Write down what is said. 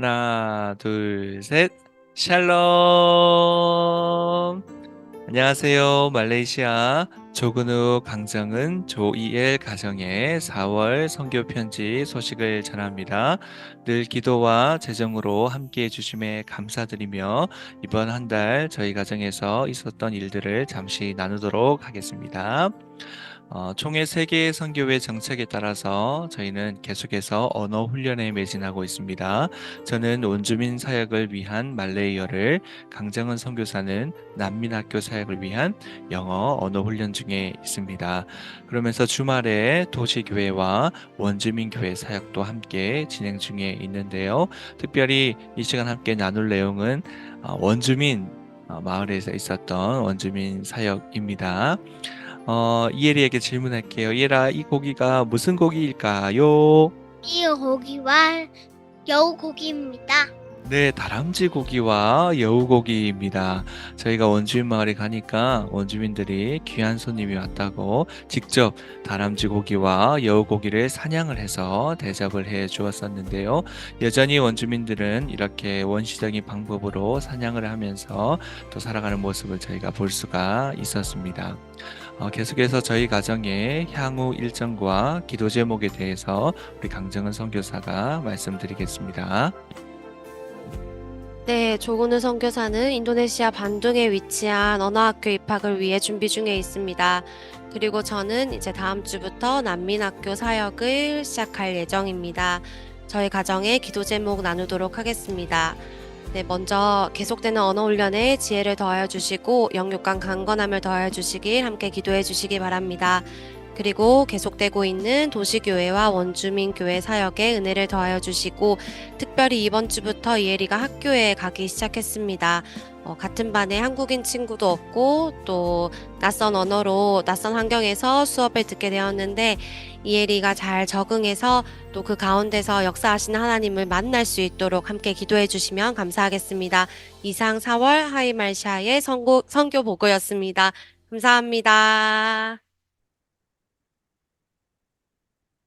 하나, 둘, 셋. 샬롬. 안녕하세요. 말레이시아 조근욱 강정은 조이엘 가정의 4월 선교 편지 소식을 전합니다. 늘 기도와 재정으로 함께 해 주심에 감사드리며 이번 한 달 저희 가정에서 있었던 일들을 잠시 나누도록 하겠습니다. 어, 총회 세계의 선교회 정책에 따라서 저희는 계속해서 언어 훈련에 매진하고 있습니다. 저는 원주민 사역을 위한 말레이어를, 강정은 선교사는 난민 학교 사역을 위한 영어 언어 훈련 중에 있습니다. 그러면서 주말에 도시교회와 원주민 교회 사역도 함께 진행 중에 있는데요. 특별히 이 시간 함께 나눌 내용은 어, 원주민 어, 마을에서 있었던 원주민 사역입니다. 어, 이혜리에게 질문할게요. 이혜라, 이 고기가 무슨 고기일까요? 이 고기와 여우 고기입니다. 네, 다람쥐 고기와 여우 고기입니다. 저희가 원주민 마을에 가니까 원주민들이 귀한 손님이 왔다고 직접 다람쥐 고기와 여우 고기를 사냥을 해서 대접을 해 주었었는데요. 여전히 원주민들은 이렇게 원시적인 방법으로 사냥을 하면서 또 살아가는 모습을 저희가 볼 수가 있었습니다. 어, 계속해서 저희 가정의 향후 일정과 기도 제목에 대해서 우리 강정은 선교사가 말씀드리겠습니다. 네, 조근우 선교사는 인도네시아 반둥에 위치한 언어학교 입학을 위해 준비 중에 있습니다. 그리고 저는 이제 다음 주부터 난민학교 사역을 시작할 예정입니다. 저희 가정의 기도 제목 나누도록 하겠습니다. 네, 먼저 계속되는 언어 훈련에 지혜를 더하여 주시고 영육간 강건함을 더하여 주시길 함께 기도해 주시기 바랍니다. 그리고 계속되고 있는 도시교회와 원주민교회 사역에 은혜를 더하여 주시고 특별히 이번 주부터 이혜리가 학교에 가기 시작했습니다. 어, 같은 반에 한국인 친구도 없고 또 낯선 언어로 낯선 환경에서 수업을 듣게 되었는데 이혜리가 잘 적응해서 또 그 가운데서 역사하시는 하나님을 만날 수 있도록 함께 기도해 주시면 감사하겠습니다. 이상 4월 하이말샤의 선고, 선교 보고였습니다. 감사합니다.